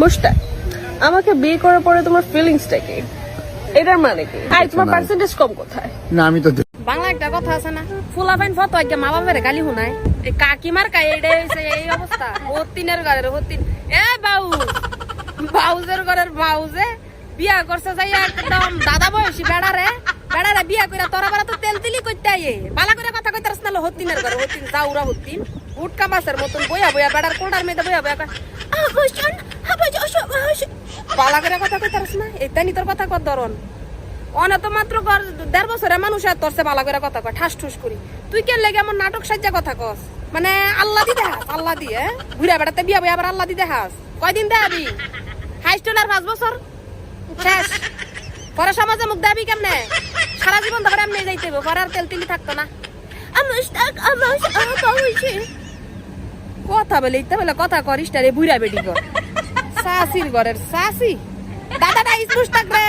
মুশতাক আমাকে বিয়ে করার পরে তোমার ফিলিংসটা কি? এটার মানে কি? আই তোমার পার্সেন্টেজ কম কোথায়? না আমি তো বাংলা একটা কথা আছে না ফুলা ফাইন ফটো আগে মা বাবার গালি শুনায়। এই কাকিমার কাই এই অবস্থা। হতিনের ঘরের হতিন। এ বাউজ বাউজের ঘরের বাউজে বিয়া করছে যাই একদম দাদা বয়সী বেড়ারে। বেড়ারে বিয়া করে তোরা বেড়া তো তেল তিলি করতে আইয়ে বালা করে কথা কইতে রাস না হতিনের ঘরে হতিন জাউরা হতিন। উটকা মাছের মতন বইয়া বইয়া বেড়ার কোলটার মেয়েদের বইয়া বইয়া। বালা করে কথা কইতে রাস না? এই তাই তোর কথা কর ধরন। অনে তো মাত্র কর দেড় বছরের মানুষ আর তোর সে বালা করে কথা কয়, ঠাস ঠুস করি। তুই কেন লেগে এমন নাটক সাজ্জা কথা কস? মানে আল্লাহ দি দেখাস আল্লাহ দিয়ে ঘুরে বেড়াতে বিয়া বই আবার আল্লাহ দি দেখাস। কয়দিন দেখাবি? হাইস্টন আর পাঁচ বছর? শেষ। পরে সমাজে মুখ দেখাবি কেমনে? সারা জীবন ধরে এমনি যাইতে হবে পরে আর তেল তিলি থাকতো না। আমার আমার হয়েছে কথা বলে ইত্যা বলে কথা করিস রে বুড়া বেটি কর। শাসির ঘরের শাসি দাদাটা ইস্তুস থাকবে